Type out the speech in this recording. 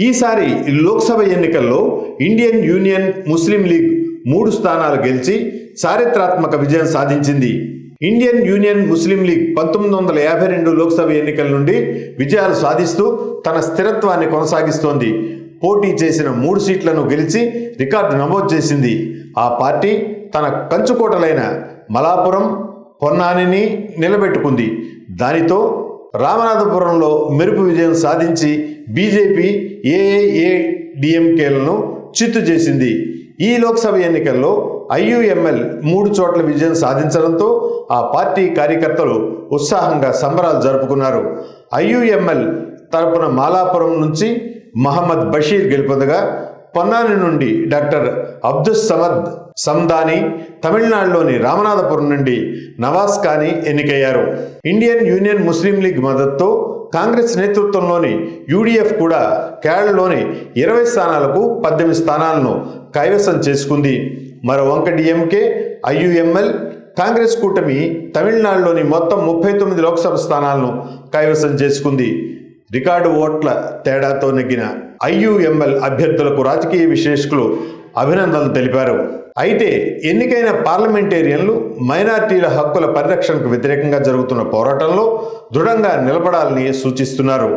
ఈసారి లోక్సభ ఎన్నికల్లో Indian union ముస్లిం league మూడు స్థానాలు గెలిచి చారిత్రాత్మక విజయం సాధించింది. ఇండియన్ యూనియన్ ముస్లిం లీగ్ పంతొమ్మిది వందల యాభై రెండు లోక్సభ ఎన్నికల నుండి విజయాలు సాధిస్తూ తన స్థిరత్వాన్ని కొనసాగిస్తోంది. పోటీ చేసిన మూడు సీట్లను గెలిచి రికార్డు నమోదు చేసింది. ఆ పార్టీ తన కంచుకోటలైన మలాపురం పొన్నానిని నిలబెట్టుకుంది. దానితో రామనాథపురంలో మెరుపు విజయం సాధించి బీజేపీ ఏఏఏడిఎంకేలను చిత్తు చేసింది. ఈ లోక్సభ ఎన్నికల్లో ఐయుఎంఎల్ మూడు చోట్ల విజయం సాధించడంతో ఆ పార్టీ కార్యకర్తలు ఉత్సాహంగా సంబరాలు జరుపుకున్నారు. ఐయుఎంఎల్ తరపున మాలాపురం నుంచి మహమ్మద్ బషీర్ గెలుపొందగా పొన్నాని నుండి డాక్టర్ అబ్దుస్ సమద్ సందాని తమిళనాడులోని రామనాథపురం నుండి నవాజ్ ఖానీ ఎన్నికయ్యారు. ఇండియన్ యూనియన్ ముస్లిం లీగ్ మద్దతుతో కాంగ్రెస్ నేతృత్వంలోని యూడిఎఫ్ కూడా కేరళలోని ఇరవై స్థానాలకు పద్దెనిమిది స్థానాలను కైవసం చేసుకుంది. మరో వంక డిఎంకే ఐయుఎంఎల్ కాంగ్రెస్ కూటమి తమిళనాడులోని మొత్తం ముప్పై తొమ్మిది లోక్సభ స్థానాలను కైవసం చేసుకుంది. రికార్డు ఓట్ల తేడాతో నెగ్గిన ఐయుఎంఎల్ అభ్యర్థులకు రాజకీయ విశ్లేషకులు అభినందనలు తెలిపారు. అయితే ఎన్నికైన పార్లమెంటేరియన్లు మైనార్టీల హక్కుల పరిరక్షణకు వ్యతిరేకంగా జరుగుతున్న పోరాటంలో దృఢంగా నిలబడాలని సూచిస్తున్నారు.